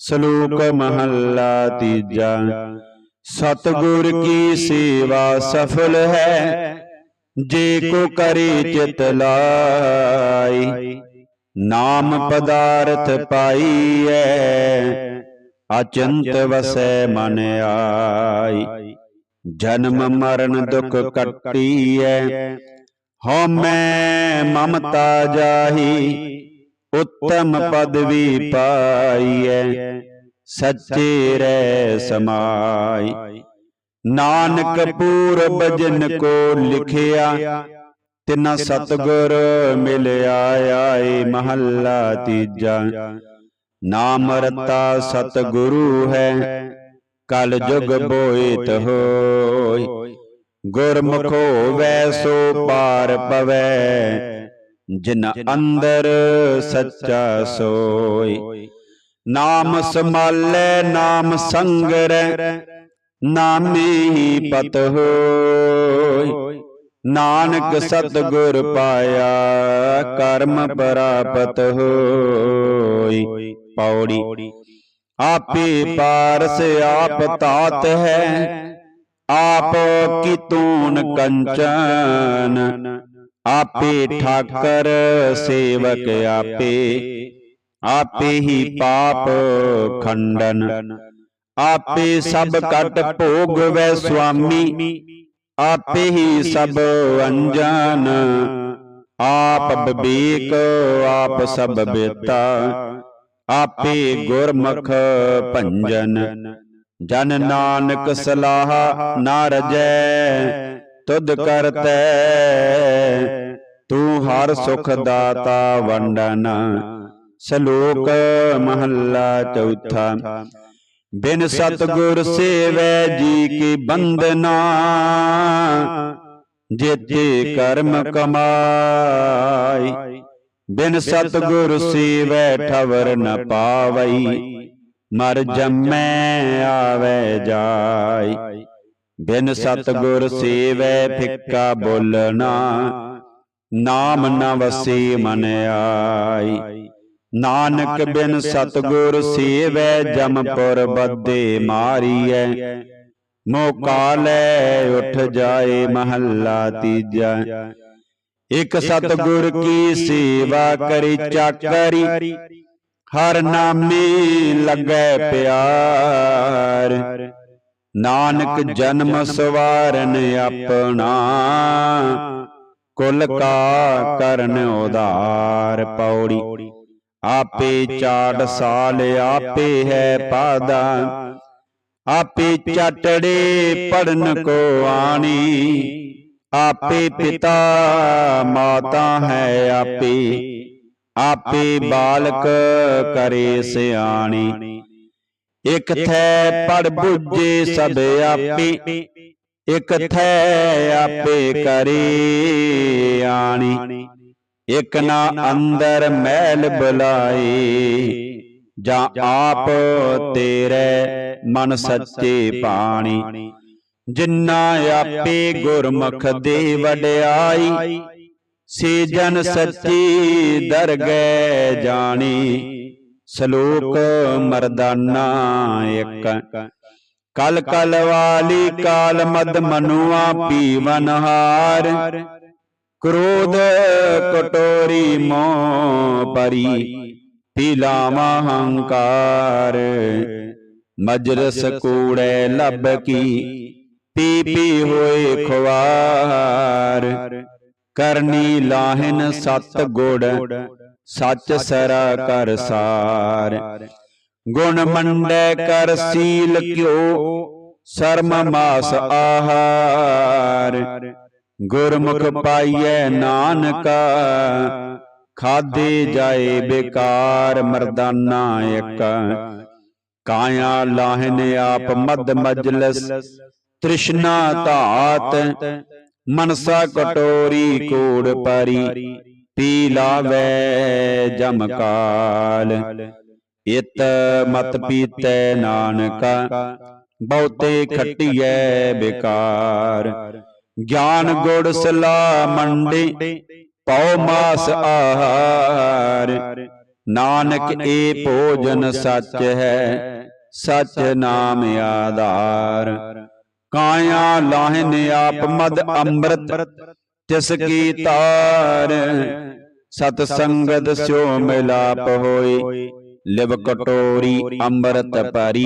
ਸ਼ਲੋਕ ਮਹੱਲਾ ਤੀਜਾ। ਸਤਿਗੁਰ ਕੀ ਸੇਵਾ ਸਫਲ ਹੈ? ਜੇ ਕੋ ਕਰੇ ਚਿਤ ਲਾਈ ਨਾਮ ਪਦਾਰਥ ਪਾਈਐ ਅਚੰਤ ਵਸੈ ਮਨ ਆਈ। ਜਨਮ ਮਰਨ ਦੁਖ ਕੱਟੀਐ ਹਉ ਮੈਂ ਮਮਤਾ ਜਾਹੀ। ਉੱਤਮ ਪਦਵੀ ਪਾਈਐ ਸੱਚੇ ਰਹਿ ਸਮਾਈ। ਨਾਨਕ ਪੂਰਬ ਜਿਨ ਕੋ ਲਿਖਿਆ ਤਿਨਾ ਸਤਗੁਰ ਮਿਲਿਆ ਆਏ ਮਹੱਲਾ ਤੀਜਾ। ਨਾਮ ਰਤਾ ਸਤਗੁਰੂ ਹੈ ਕਲ ਜੁਗ ਬੋਇਤ ਹੋਇ। ਗੁਰਮੁਖ ਹੋਵੈ ਸੋ ਪਾਰ ਪਵੈ। ਜਿਨ ਅੰਦਰ ਸੱਚਾ ਸੋਈ ਨਾਮ ਸਮਾਲੈ ਨਾਮ ਸੰਗਰੈ ਨਾਮੇ ਹੀ ਪਤ ਹੋਈ। ਨਾਨਕ ਸਤਗੁਰ ਪਾਇਆ ਕਰਮ ਪ੍ਰਾਪਤ ਹੋਈ। ਪੌੜੀ। ਆਪੇ ਪਾਰਸ ਆਪ ਤਾਤ ਹੈ ਆਪ ਕੀ ਤੂਨ ਕੰਚਨ। ਆਪੇ ਠਾਕਰ ਸੇਵਕ ਆਪੇ। ਆਪੇ ਹੀ ਪਾਪ ਖੰਡਨ। ਆਪੇ ਸਭ ਕਟ ਭੋਗ ਵੈ ਸੁਆਮੀ। ਆਪੇ ਹੀ ਸਭ ਅੰਜਨ। ਆਪ ਬਿਵੇਕ ਆਪ ਸਭ ਬੇਤਾ। ਆਪੇ ਗੁਰਮੁਖ ਭੰਜਨ। ਜਨ ਨਾਨਕ ਸਲਾਹ ਨਾ ਰਜੈ। ਤੁਧ ਕਰਤੈ ਤੂੰ ਹਰ ਸੁਖ ਦਾਤਾ ਵੰਡਨ। ਸ਼ਲੋਕ ਮਹੱਲਾ ਚੌਥਾ। ਬਿਨ ਸਤਗੁਰ ਸੇਵੈ ਜੀ ਕੀ ਬੰਦਨਾ ਜੇਤੇ ਕਰਮ ਕਮਾਈ। ਬਿਨ ਸਤਗੁਰ ਸੇਵੈ ਠਵਰ ਨ ਪਾਵਈ। ਮਰ ਜੰਮੈ ਆਵੈ ਜਾਈ। ਬਿਨ ਸਤਗੁਰ ਸੇਵੈ ਫਿੱਕਾ ਬੋਲਣਾ। ਨਾਮ ਨ ਵਸੀ ਮਨ ਆਈ। ਨਾਨਕ ਬਿਨ ਸਤਗੁਰ ਸੇਵੈ ਜਮਪੁਰ ਬੱਦੇ ਮਾਰੀਐ। ਮੋਕਾ ਲੈ ਉਠ ਜਾਏ ਮਹੱਲਾ ਤੀਜਾ। ਇਕ ਸਤਗੁਰ ਕੀ ਸੇਵਾ ਕਰੀ ਚਾਕਰੀ। ਹਰ ਨਾਮੇ ਲੱਗੈ ਪਿਆਰ। ਨਾਨਕ ਜਨਮ ਸਵਾਰਨ ਆਪਣਾ। ਕੁਲ ਕਾ ਕਰਨ ਉਧਾਰ ਪੌੜੀ। ਆਪੇ ਚਾੜ ਸਾਲ ਆਪੇ ਹੈ ਪਾਦਾ। ਆਪੇ ਚਟੜੇ ਪੜਨ ਕੋ ਆਣੀ। ਆਪੇ ਪਿਤਾ ਮਾਤਾ ਹੈ ਆਪੇ। ਆਪੇ। ਬਾਲਕ ਕਰੇ ਸਿਆਣੀ। ਇਕ ਥੈ ਪੜ ਬੁੱਝੇ ਸਭ ਆਪੇ। ਇਕ ਥੈ ਆਪੇ ਕਰੇ ਆਣੀ। ਇਕ ਨਾ ਅੰਦਰ ਮੈਲ ਬੁਲਾਏ। ਜਾਂ ਆਪ ਤੇਰੇ ਮਨ ਸੱਚੇ ਪਾਣੀ ਜਿੰਨਾ ਆਪੇ ਗੁਰਮੁਖ ਦੇ ਵਡਿਆਈ ਸੇ ਜਨ ਸੱਚੀ ਦਰਗਹਿ ਜਾਣੀ। ਸ਼ਲੋਕ ਮਰਦਾਨਾ ਇੱਕ। ਕਲ ਕਲ ਵਾਲੀ ਕਾਲ ਮਦ ਮਨੁਆ ਪੀਵਨ ਹਾਰ। ਕ੍ਰੋਧ ਕਟੋਰੀ ਮੋ ਪਰੀ ਪੀਲਾਵਾ ਹੰਕਾਰ। ਮਜਰਸ ਕੂੜੇ ਲੱਭ ਕੀ, ਪੀ ਪੀ ਹੋਏ ਖਵਾਰ ਕਰਨੀ ਲਾਹਨ ਸਤ ਗੁੜ ਸੱਚ ਸਰਾ ਕਰ ਸਾਰ। ਗੁਣ ਮੰਡੈ ਕਰ ਸੀਲ ਕਿਉ। ਸ਼ਰਮ ਮਾਸ ਆਹਾਰ। ਗੁਰਮੁਖ ਪਾਈਐ ਨਾਨਕਾ। ਖਾਦੇ ਜਾਏ ਬੇਕਾਰ ਮਰਦਾਨਾ ਇੱਕ। ਕਾਇਆ ਲਾਹਨ ਆਪ ਮਦ ਮਜਲਸ। ਤ੍ਰਿਸ਼ਨਾ ਧਾਤ। ਮਨਸਾ ਕਟੋਰੀ ਕੋੜ ਪਰੀ। ਪੀ ਲਾਵੇ ਜਮਕਾਲ ਇਤ ਮਤ ਪੀਤੈ ਨਾਨਕਾ, ਬਹੁਤੇ ਖਟੀਐ ਬੇਕਾਰ। ਗਿਆਨ ਗੁੜ ਸਲਾ ਮੰਡੇ, ਪਉ ਮਾਸ ਆਹਾਰ। ਨਾਨਕ ਏ ਭੋਜਨ ਸੱਚ ਹੈ, ਸਚ ਨਾਮ ਆਧਾਰ। ਕਾਇਆ ਲਾਹਨ ਆਪ ਮਦ ਅੰਮ੍ਰਿਤ ਤਿਸ ਕੀ ਤਾਰ ਸਤ ਸੰਗਤ ਸਿਓ ਮਿਲਾਪ ਹੋਏ ਲਿਵ ਕਟੋਰੀ ਅੰਮ੍ਰਿਤ ਭਰੀ।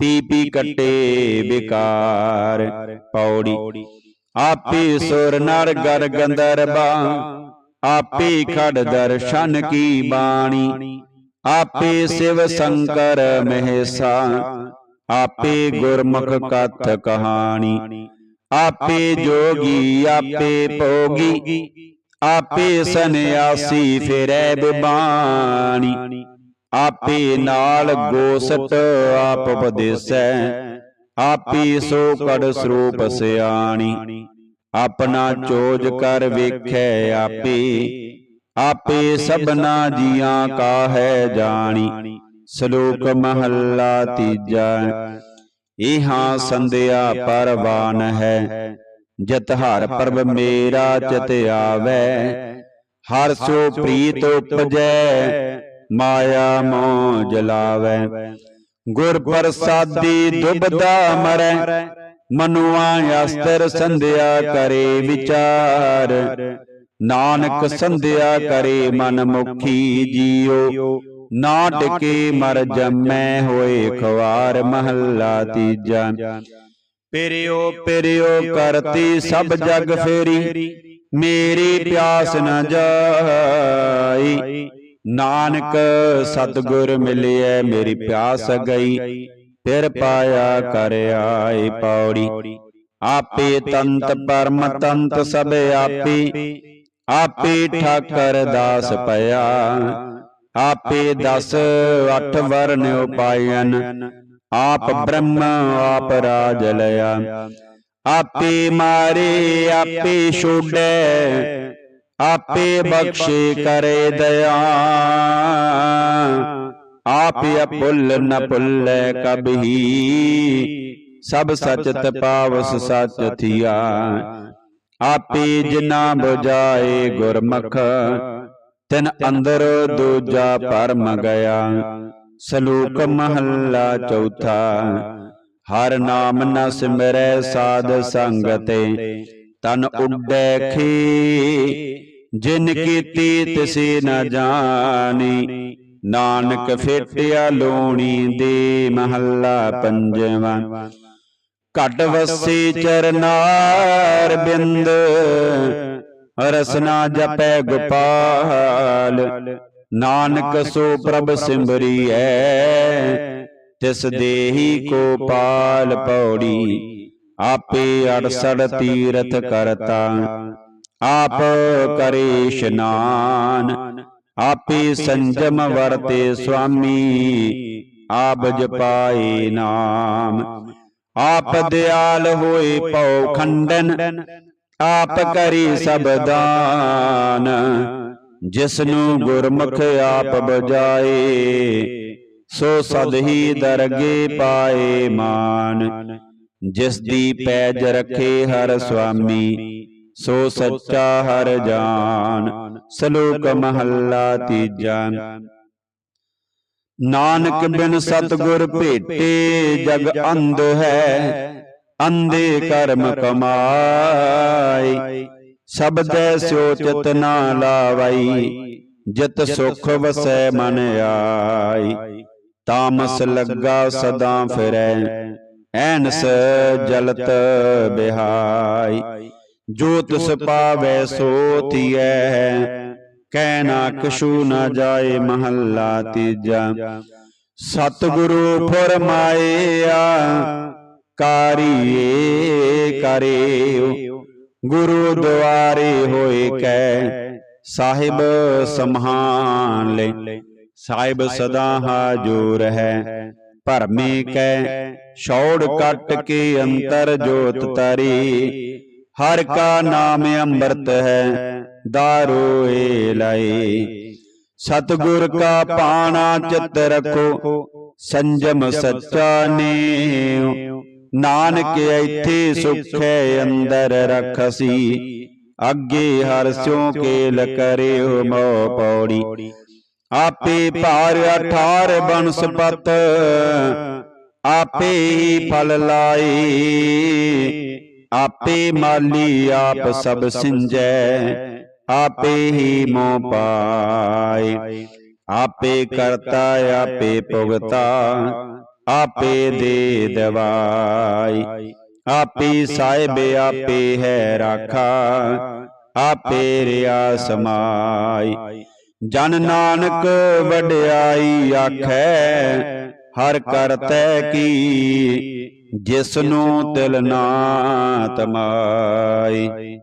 ਪੀ ਪੀ ਕਟੇ ਵਿਕਾਰ ਪੌੜੀ। ਆਪੇ ਸੁਰ ਨਰ ਗਰ ਗੰਧਰਵਾ ਆਪੇ ਖੜ ਦਰਸ਼ਨ ਕੀ ਬਾਣੀ। ਆਪੇ ਸਿਵ ਸ਼ੰਕਰ ਮਹੇਸਾ। ਆਪੇ ਗੁਰਮੁਖ ਕਥ ਕਹਾਣੀ। ਆਪੇ ਜੋਗੀ ਆਪੇ ਭੋਗੀ। ਆਪੇ ਸੰਿਆਸੀ ਫਿਰੈ ਬਿਬਾਣੀ ਆਪੇ ਨਾਲ ਗੋਸਟ ਆਪ ਉਪਦੇਸੈ ਆਪੇ ਸੋ ਕੜ ਸਰੂਪ ਸਿਆਣੀ। ਆਪਣਾ ਚੋਜ ਕਰ ਵੇਖੈ ਆਪੇ। ਆਪੇ। ਸਭਨਾ ਜੀਆਂ ਕਾ ਹੈ ਜਾਣੀ। ਸ਼ਲੋਕ ਮਹੱਲਾ ਤੀਜਾ। ਇਹਾਂ ਸੰਧਿਆ ਪਰਵਾਨ ਹੈ। ਜਤ ਹਰ ਪ੍ਰਭ ਮੇਰਾ ਚਿਤ ਆਵੈ। ਹਰ ਸੋ ਪ੍ਰੀਤ ਉਪਜੈ। ਮਾਇਆ ਮੋਹ ਜਲਾਵੈ। ਗੁਰ ਪ੍ਰਸਾਦੀ ਦੁਬਦਾ ਮਰੈ। ਮਨੁਆ ਅਸਤਰ ਸੰਧਿਆ ਕਰੇ ਵਿਚਾਰ। ਨਾਨਕ ਸੰਧਿਆ ਕਰੇ ਮਨ ਮੁਖੀ ਜੀਉ ਨਾ ਟਿਕੇ ਮਰ ਜੰਮੈ ਹੋਏ ਖਵਾਰ ਮਹੱਲਾ ਤੀਜਾ। ਪਿਰਿਓ ਪਿਰਿਓ ਕਰਤੀ ਸਭ ਜਗ ਫੇਰੀ, ਮੇਰੀ ਪਿਆਸ ਨ ਜਾਈ। ਨਾਨਕ ਸਤਗੁਰ ਮਿਲਿਐ, ਮੇਰੀ ਪਿਆਸ ਗਈ, ਫਿਰ ਪਾਇਆ ਕਰ ਆਏ ਪੌੜੀ। ਆਪੇ ਤੰਤ ਪਰਮ ਤੰਤ ਸਭ ਆਪੇ ਆਪੇ ਠਾਕਰ ਦਾਸ ਪਿਆ। ਆਪੇ ਦਸ ਅਠ ਵਰਨ ਉਪਾਇਨ ਆਪ ਬ੍ਰਹਮ ਆਪ ਰਾਜ ਲਿਆ। ਆਪੇ ਮਾਰੇ ਆਪੇ ਛੋੜੈ ਆਪੇ ਬਖਸ਼ੇ ਕਰੇ ਦਇਆ। ਆਪੇ ਅਪੁੱਲ ਨ ਭੁੱਲੈ ਕਬਹੀ ਸਭ ਸਚਤ ਪਾਵਸ ਸਚ ਥੀਆ ਆਪੇ ਜਿਨਾ 부ਜਾਏ ਗੁਰਮਖ। ਤਿਨ ਅੰਦਰ ਦੂਜਾ ਪਰਮ ਗਿਆ ਸਲੂਕ ਮਹੱਲਾ ਚੌਥਾ। ਹਰ ਨਾਮ ਨ ਸਿਮਰੈ ਸਾਧ ਸੰਗਤੇ, ਤਨ ਉੱਡੈ ਖੀ। ਜਿਨ ਕੀਤੀ ਤਿਸੇ ਨ ਜਾਣੀ, ਨਾਨਕ ਫੇਟਿਆ ਲੋਣੀ ਦੇ ਮਹੱਲਾ ਪੰਜਵਾਂ। ਘਟ ਵਸੀ ਚਰਨਾਰ ਬਿੰਦ ਰਸਨਾ ਜਪੈ ਗੋਪਾਲ। ਨਾਨਕ ਸੋ ਪ੍ਰਭ ਸਿਮਰੀਐ, ਤਿਸ ਦੇਹੀ ਕੋ ਪਾਲ ਪੌੜੀ। ਆਪੇ ਅੜਸੜ ਤੀਰਥ ਕਰਤਾ, ਆਪ ਕਰੇ ਇਸ਼ਨਾਨ। ਆਪੇ ਸੰਜਮ ਵਰਤੇ ਸੁਆਮੀ, ਆਪ ਜਪਾਏ ਨਾਮ। ਆਪ ਦਿਆਲ ਹੋਏ ਪਉ ਖੰਡਨ ਆਪ ਕਰੀ ਸਭ ਦਾਨ। ਜਿਸ ਨੂੰ ਗੁਰਮੁਖ ਆਪ ਬਜਾਏ ਸੋ ਸਦ ਹੀ ਦਰਗੇ ਪਾਏ ਮਾਨ। ਜਿਸ ਦੀ ਪੈਜ ਰਖੇ ਹਰ ਸੁਆਮੀ ਸੋ ਸੱਚਾ ਹਰ ਜਾਨ। ਸ਼ਲੋਕ ਮਹੱਲਾ ਤੀਜਾ। ਨਾਨਕ ਬਿਨ ਸਤਗੁਰ ਭੇਟੇ ਜਗ ਅੰਧ ਹੈ। ਅੰਧੇ ਕਰਮ ਕਮਾਈ। ਸਬਦੈ ਸਿਓ ਚਿਤ ਨਾ ਲਾਵਈ। ਜਿਤ ਸੁਖ ਵਸੈ ਮਨ ਆਈ। ਤਾਮਸ ਲੱਗਾ ਸਦਾ ਫਿਰੈ। ਐਨਸ ਜਲਤ ਬਿਹਾਈ। ਜੋ ਤਿਸ ਪਾਵੈ ਸੋ ਥੀਐ ਕਹਿ ਨਾ ਕਛੂ ਨਾ ਜਾਏ ਮਹੱਲਾ ਤੀਜਾ। ਸਤਿਗੁਰੂ ਫਰਮਾਇਆ। ਕਾਰੀਏ ਕਰਿਓ। ਗੁਰੂ ਦੁਆਰੇ ਹੋਏ ਕੈ ਸਾਹਿਬ ਸਮਹਾਨ ਲੈ। ਸਾਹਿਬ ਸਦਾ ਹਾਜ਼ੂਰ ਹੈ। ਭਰਮੇ ਕੈ ਛੋੜ ਕੱਟ ਕੇ ਅੰਤਰ ਜੋਤ ਤਰੀ। ਹਰ ਕਾ ਨਾਮ ਅੰਮ੍ਰਿਤ ਹੈ, ਦਾਰੂ ਏ ਲਈ ਸਤਗੁਰ ਕਾ ਪਾਣਾ ਚਿਤ ਰਖੋ, ਸੰਜਮ ਸੱਚਾ ਨੇ ਨਾਨਕ ਇੱਥੇ ਸੁਖੈ ਅੰਦਰ ਰਖਸੀ। ਅੱਗੇ ਹਰ ਸਿਉ ਕੇਲ ਕਰਿਓ ਮੋ ਪੌੜੀ। ਆਪੇ ਭਾਰ ਅਠਾਰ ਬਨਸਪਤ ਆਪੇ ਹੀ ਫਲ ਲਾਈ ਆਪੇ ਮਾਲੀ ਆਪ ਸਭ ਸਿੰਜੈ। ਆਪੇ ਹੀ ਮੋਹ ਪਾਈ ਆਪੇ ਕਰਤਾ ਆਪੇ ਭੁਗਤਾ। ਆਪੇ ਦੇ ਦਵਾਈ। ਆਪੇ ਸਾਹਿਬ ਆਪੇ ਹੈ ਰਾਖਾ। ਆਪੇ ਰਿਆ ਸਮਾਈ। ਜਨ ਨਾਨਕ ਵਡਿਆਈ ਆਖੈ। ਹਰ ਕਰਤੈ ਕੀ। ਜਿਸ ਨੂੰ ਤਿਲ ਨਾ ਤਮਾਈ।